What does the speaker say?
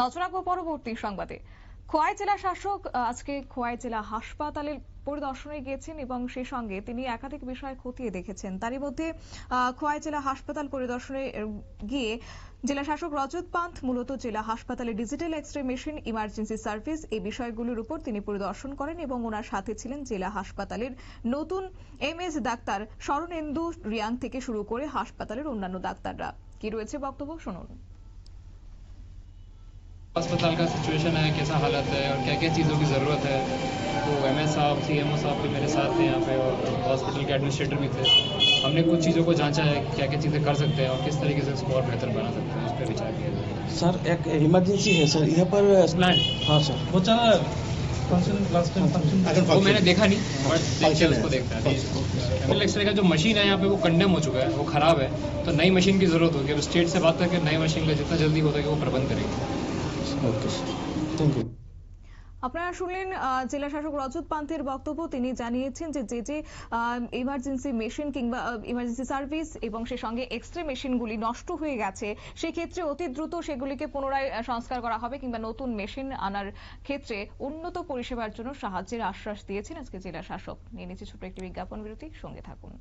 নজর রাখব পরবর্তী সংবাদে। খোয়াই জেলা শাসক আজকে খোয়াই জেলা হাসপাতালের পরিদর্শনে গিয়েছেন এবং সেই সঙ্গে তিনি একাধিক বিষয় খতিয়ে দেখেছেন। তারই মধ্যে খোয়াই জেলা হাসপাতাল পরিদর্শনে গিয়ে জেলা শাসক রজত পান্থ মূলত জেলা হাসপাতালে digital X ray machine, emergency service এই বিষয়গুলোর উপর তিনি পরিদর্শন করেন এবং ওনার সাথে ছিলেন জেলা হাসপাতালের নতুন M S doctor Sharanendu Reang থেকে শুরু করে হাসপাতালের অন্যান্য ডাক্তাররা। কি রয়েছে বক্তব্য? শুনুন। अस्पताल का सिचुएशन है कैसा हालत है और क्या क्या चीज़ों की ज़रूरत है? तो एम एस साहब सी एम ओ साहब भी मेरे साथ थे यहाँ पे और हॉस्पिटल के एडमिनिस्ट्रेटर भी थे। हमने कुछ चीज़ों को जांचा है क्या क्या चीज़ें कर सकते हैं और किस तरीके से इसको और बेहतर बना सकते हैं उस पर विचार किया जाए। सर एक इमरजेंसी है सर यहाँ पर प्लान हाँ सर। वो चल रहा है फ़ंक्शन वो मैंने देखा नहीं बट देखते हैं उसको देखते हैं। का जो मशीन है यहाँ पे वो कंडेम हो चुका है वो ख़राब है। तो नई मशीन की ज़रूरत होगी। अब स्टेट से बात करके नई मशीन का जितना जल्दी हो सके वो प्रबंध करेंगे। আপনারা শুনলেন জেলা শাসক রজত পান্থের বক্তব্য। তিনি জানিয়েছেন যে যে যে ইমার্জেন্সি মেশিন কিংবা ইমার্জেন্সি সার্ভিস এবং সে সঙ্গে এক্সরে মেশিনগুলি নষ্ট হয়ে গেছে, সেক্ষেত্রে অতি দ্রুত সেগুলিকে পুনরায় সংস্কার করা হবে কিংবা নতুন মেশিন আনার ক্ষেত্রে উন্নত পরিষেবার জন্য সাহায্যের আশ্বাস দিয়েছেন আজকে জেলা শাসক। নিয়ে নিচ্ছে ছোট একটি বিজ্ঞাপন বিরতি, সঙ্গে থাকুন।